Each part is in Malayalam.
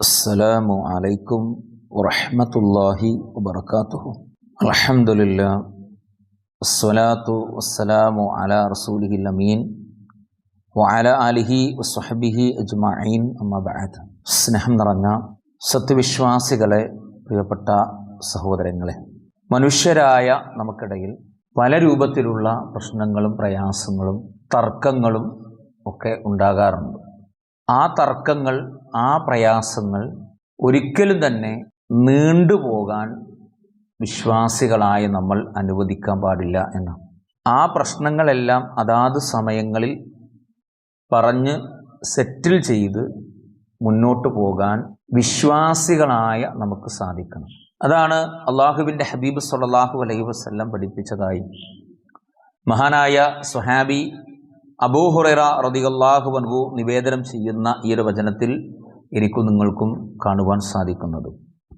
السلام عليكم ورحمة الله وبركاته الحمد لله والصلاة والسلام على رسوله الأمين وعلى آله وصحبه أجمعين أما بعد സ്നേഹം നിറഞ്ഞ സത്യവിശ്വാസികളെ പ്രിയപ്പെട്ട സഹോദരങ്ങളെ മനുഷ്യരായ നമുക്കിടയിൽ പല രൂപത്തിലുള്ള പ്രശ്നങ്ങളും പ്രയാസങ്ങളും തർക്കങ്ങളും ഒക്കെ ഉണ്ടാകാറുണ്ട് ആ തർക്കങ്ങൾ ആ പ്രയാസങ്ങൾ ഒരിക്കലും തന്നെ നീണ്ടുപോകാൻ വിശ്വാസികളായ നമ്മൾ അനുവദിക്കാൻ പാടില്ല എന്നാണ്. ആ പ്രശ്നങ്ങളെല്ലാം അതാത് സമയങ്ങളിൽ പറഞ്ഞ് സെറ്റിൽ ചെയ്ത് മുന്നോട്ട് പോകാൻ വിശ്വാസികളായ നമുക്ക് സാധിക്കണം. അതാണ് അള്ളാഹുവിന്റെ ഹബീബ് സല്ലാഹു അലൈഹി വസ്ല്ലം പഠിപ്പിച്ചതായി. മഹാനായ സുഹാബി അബൂഹുറ റതിയല്ലാഹു അൻഹു നിവേദനം ചെയ്യുന്ന ഈ ഒരു വചനത്തിൽ എനിക്കും നിങ്ങൾക്കും കാണുവാൻ സാധിക്കുന്നത്.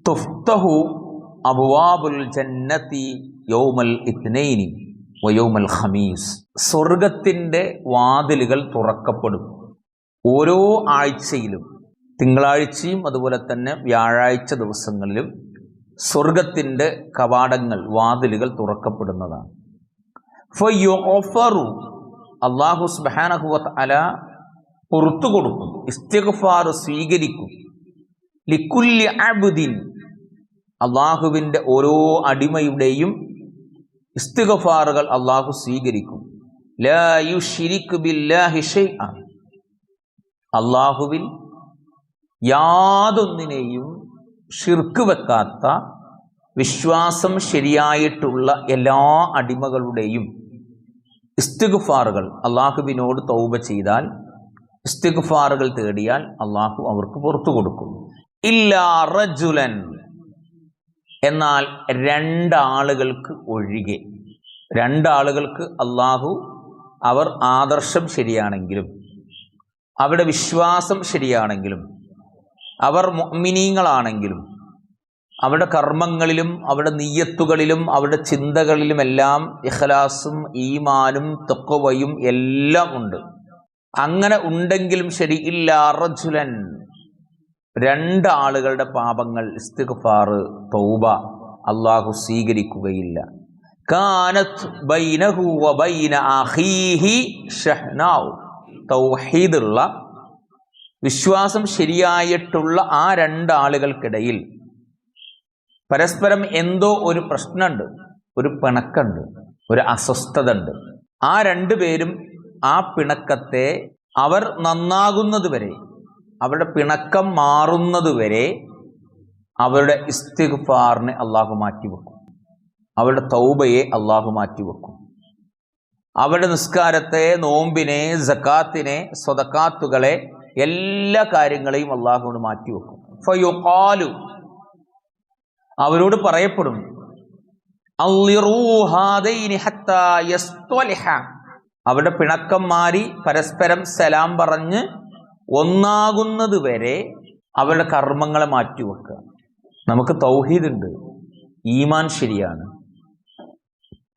തുഫ്തഹു അബുവാബുൽ ജന്നത്തി യൗമൽ ഇത്നൈനി വയോമൽ ഖമീസ്. സ്വർഗത്തിന്റെ വാതിലുകൾ തുറക്കപ്പെടും. ഓരോ ആഴ്ചയിലും തിങ്കളാഴ്ചയും അതുപോലെ തന്നെ വ്യാഴാഴ്ച ദിവസങ്ങളിലും സ്വർഗത്തിന്റെ കവാടങ്ങൾ വാതിലുകൾ തുറക്കപ്പെടുന്നതാണ്. ഫൊഫറു അള്ളാഹു സുബാനഹുവത്ത് അല പുറത്തു കൊടുക്കും. ഇസ്തിഗ്ഫാർ സ്വീകരിക്കും. ലിക്കുല്യ അബുദ്ദീൻ അള്ളാഹുവിന്റെ ഓരോ അടിമയുടെയും ഇസ്തിഗഫാറുകൾ അള്ളാഹു സ്വീകരിക്കും. അള്ളാഹുവിൽ യാതൊന്നിനെയും ഷിർക്ക് വെക്കാത്ത വിശ്വാസം ശരിയായിട്ടുള്ള എല്ലാ അടിമകളുടെയും ഇസ്തിഗ്ഫാറുകൾ അള്ളാഹുവിനോട് തൗബ ചെയ്താൽ ഇസ്തിഗ്ഫാറുകൾ തേടിയാൽ അള്ളാഹു അവർക്ക് പുറത്തു കൊടുക്കും. ഇല്ല റജുലൻ. എന്നാൽ രണ്ടാളുകൾക്ക് ഒഴികെ. രണ്ടാളുകൾക്ക് അള്ളാഹു അവർ ആദർശം ശരിയാണെങ്കിലും അവരുടെ വിശ്വാസം ശരിയാണെങ്കിലും അവർ മിനീങ്ങളാണെങ്കിലും അവരുടെ കർമ്മങ്ങളിലും അവരുടെ നീയത്തുകളിലും അവരുടെ ചിന്തകളിലുമെല്ലാം ഇഖലാസും ഈമാനും തൊക്കവയും എല്ലാം ഉണ്ട്. അങ്ങനെ ഉണ്ടെങ്കിലും ശരി ഇല്ല റജുലൻ. രണ്ട് ആളുകളുടെ പാപങ്ങൾ ഇസ്തിഗ്ഫാർ തൗബ അള്ളാഹു സ്വീകരിക്കുകയില്ല. കാനത്ത് ബൈനഹു തൗഹീദുള്ള വിശ്വാസം ശരിയായിട്ടുള്ള ആ രണ്ടാളുകൾക്കിടയിൽ പരസ്പരം എന്തോ ഒരു പ്രശ്നമുണ്ട് ഒരു പിണക്കുണ്ട് ഒരു അസ്വസ്ഥത ഉണ്ട് ആ രണ്ടുപേരും ആ പിണക്കത്തെ അവർ നന്നാകുന്നതുവരെ അവരുടെ പിണക്കം മാറുന്നതുവരെ അവരുടെ ഇസ്തിഗ്ഫാറിനെ അള്ളാഹു മാറ്റി വെക്കും അവരുടെ തൗബയെ അള്ളാഹു മാറ്റി വെക്കും അവരുടെ നിസ്കാരത്തെ നോമ്പിനെ ജക്കാത്തിനെ സ്വതക്കാത്തുകളെ എല്ലാ കാര്യങ്ങളെയും അള്ളാഹുവിന് മാറ്റിവെക്കും. ഫയുഖാലു. അവരോട് പറയപ്പെടും. അവരുടെ പിണക്കം മാറി പരസ്പരം സലാം പറഞ്ഞ് ഒന്നാകുന്നത് വരെ അവരുടെ കർമ്മങ്ങളെ മാറ്റിവെക്കുക. നമുക്ക് തൗഹീദുണ്ട്. ഈമാൻ ശരിയാണ്.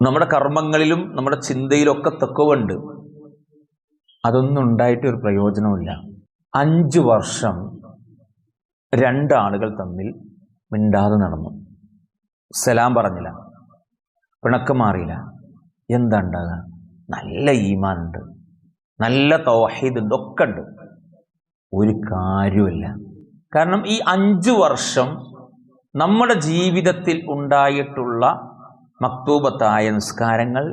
നമ്മുടെ കർമ്മങ്ങളിലും നമ്മുടെ ചിന്തയിലൊക്കെ തെക്കുവുണ്ട്. അതൊന്നും ഉണ്ടായിട്ട് ഒരു പ്രയോജനമില്ല അഞ്ച് വർഷം രണ്ടാളുകൾ തമ്മിൽ മിണ്ടാതെ നടന്നു. സലാം പറഞ്ഞില്ല. പിണക്കം മാറിയില്ല. എന്താ ഉണ്ടാകുക നല്ല ഈമാനുണ്ട്. നല്ല തൗഹീദുണ്ട്. ഒക്കെ ഉണ്ട് ഒരു കാര്യമില്ല കാരണം ഈ അഞ്ചു വർഷം നമ്മുടെ ജീവിതത്തിൽ ഉണ്ടായിട്ടുള്ള മക്തൂബത്തായ നിസ്കാരങ്ങൾ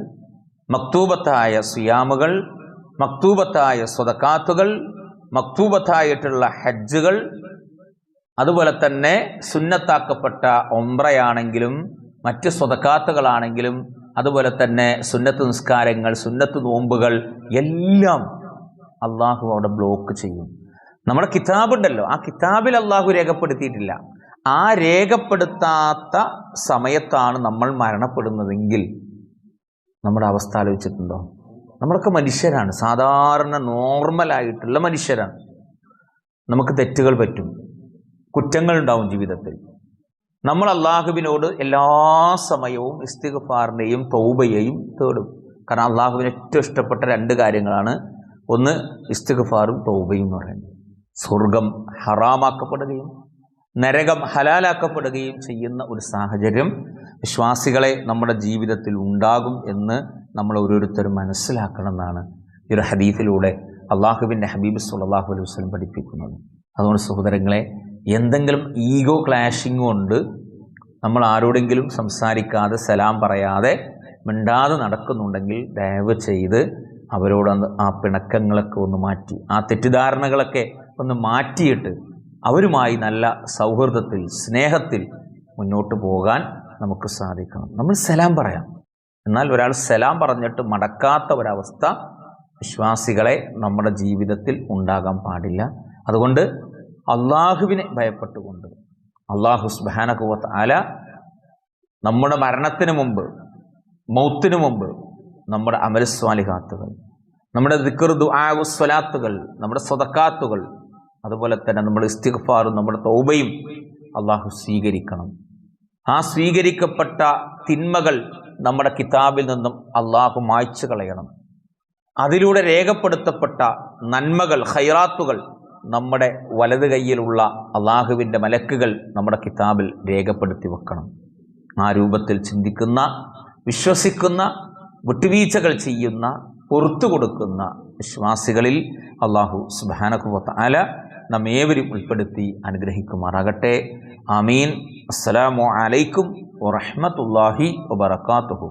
മക്തൂബത്തായ സുയാമുകൾ മക്തൂബത്തായ സ്വതക്കാത്തുകൾ മക്തൂബത്തായിട്ടുള്ള ഹജ്ജുകൾ അതുപോലെ തന്നെ സുന്നത്താക്കപ്പെട്ട ഒമ്പ്രയാണെങ്കിലും മറ്റ് സ്വതക്കാത്തുകളാണെങ്കിലും അതുപോലെ തന്നെ സുന്നത്ത് നിസ്കാരങ്ങൾ സുന്നത്ത് നോമ്പുകൾ എല്ലാം അള്ളാഹു അവിടെ ബ്ലോക്ക് ചെയ്യും. നമ്മുടെ കിതാബുണ്ടല്ലോ ആ കിതാബിൽ അള്ളാഹു രേഖപ്പെടുത്തിയിട്ടില്ല. ആ രേഖപ്പെടുത്താത്ത സമയത്താണ് നമ്മൾ മരണപ്പെടുന്നതെങ്കിൽ നമ്മുടെ അവസ്ഥ ആലോചിച്ചിട്ടുണ്ടോ? നമ്മളൊക്കെ മനുഷ്യരാണ് സാധാരണ നോർമലായിട്ടുള്ള മനുഷ്യരാണ്. നമുക്ക് തെറ്റുകൾ പറ്റും. കുറ്റങ്ങൾ ഉണ്ടാവും ജീവിതത്തിൽ. നമ്മൾ അള്ളാഹുവിനോട് എല്ലാ സമയവും ഇസ്തിഗ്ഫാറിനെയും തൗബയെയും തേടും. കാരണം അള്ളാഹുവിന് ഏറ്റവും ഇഷ്ടപ്പെട്ട രണ്ട് കാര്യങ്ങളാണ്. ഒന്ന് ഇസ്തിഗ്ഫാറും തൗബയും എന്ന് പറയുന്നത്. സ്വർഗം ഹറാമാക്കപ്പെടുകയും നരകം ഹലാലാക്കപ്പെടുകയും ചെയ്യുന്ന ഒരു സാഹചര്യം വിശ്വാസികളെ നമ്മുടെ ജീവിതത്തിൽ ഉണ്ടാകും എന്ന് നമ്മൾ ഓരോരുത്തരും മനസ്സിലാക്കണമെന്നാണ് ഈ ഒരു ഹദീഫിലൂടെ അള്ളാഹുവിന്റെ ഹബീബ് സുല്ലാഹു അലൈഹി വസ്ലം പഠിപ്പിക്കുന്നത്. അതുകൊണ്ട് സഹോദരങ്ങളെ എന്തെങ്കിലും ഈഗോ ക്ലാഷിങ് കൊണ്ട് നമ്മൾ ആരോടെങ്കിലും സംസാരിക്കാതെ സലാം പറയാതെ മിണ്ടാതെ നടക്കുന്നുണ്ടെങ്കിൽ ദയവ് ചെയ്ത് അവരോട് ആ പിണക്കങ്ങളൊക്കെ ഒന്ന് മാറ്റി ആ തെറ്റിദ്ധാരണകളൊക്കെ ഒന്ന് മാറ്റിയിട്ട് അവരുമായി നല്ല സൗഹൃദത്തിൽ സ്നേഹത്തിൽ മുന്നോട്ട് പോകാൻ നമുക്ക് സാധിക്കണം. നമ്മൾ സലാം പറയാം. എന്നാൽ ഒരാൾ സലാം പറഞ്ഞിട്ട് മടക്കാത്ത ഒരവസ്ഥ വിശ്വാസികളെ നമ്മുടെ ജീവിതത്തിൽ ഉണ്ടാകാൻ പാടില്ല. അതുകൊണ്ട് അള്ളാഹുവിനെ ഭയപ്പെട്ടുകൊണ്ട്. അള്ളാഹു സുബാനകുവത്ത് ആല നമ്മുടെ മരണത്തിന് മുമ്പ് മൗത്തിനു മുമ്പ് നമ്മുടെ അമരസ്വാലിഹാത്തുകൾ നമ്മുടെ ദിക്കറുദു ആവുസ്വലാത്തുകൾ നമ്മുടെ സ്വതക്കാത്തുകൾ അതുപോലെ തന്നെ നമ്മുടെ ഇസ്തിഗ്ഫാറും നമ്മുടെ തൗബയും അള്ളാഹു സ്വീകരിക്കണം. ആ സ്വീകരിക്കപ്പെട്ട തിന്മകൾ നമ്മുടെ കിതാബിൽ നിന്നും അള്ളാഹു മായ്ച്ചു കളയണം. അതിലൂടെ രേഖപ്പെടുത്തപ്പെട്ട നന്മകൾ ഹൈറാത്തുകൾ നമ്മുടെ വലത് കൈയിലുള്ള അള്ളാഹുവിന്റെ മലക്കുകൾ നമ്മുടെ കിതാബിൽ രേഖപ്പെടുത്തി വെക്കണം. ആ രൂപത്തിൽ ചിന്തിക്കുന്ന വിശ്വസിക്കുന്ന വിട്ടുവീഴ്ചകൾ ചെയ്യുന്ന പുറത്തു കൊടുക്കുന്ന വിശ്വാസികളിൽ അള്ളാഹു സുബാനക്കുവത്ത് അല നമ്മേവരും ഉൾപ്പെടുത്തി അനുഗ്രഹിക്കുമാറാകട്ടെ. ആമീൻ. അസ്സലാമു അലൈക്കും വറഹമത്തല്ലാഹി വബർക്കാത്തുഹു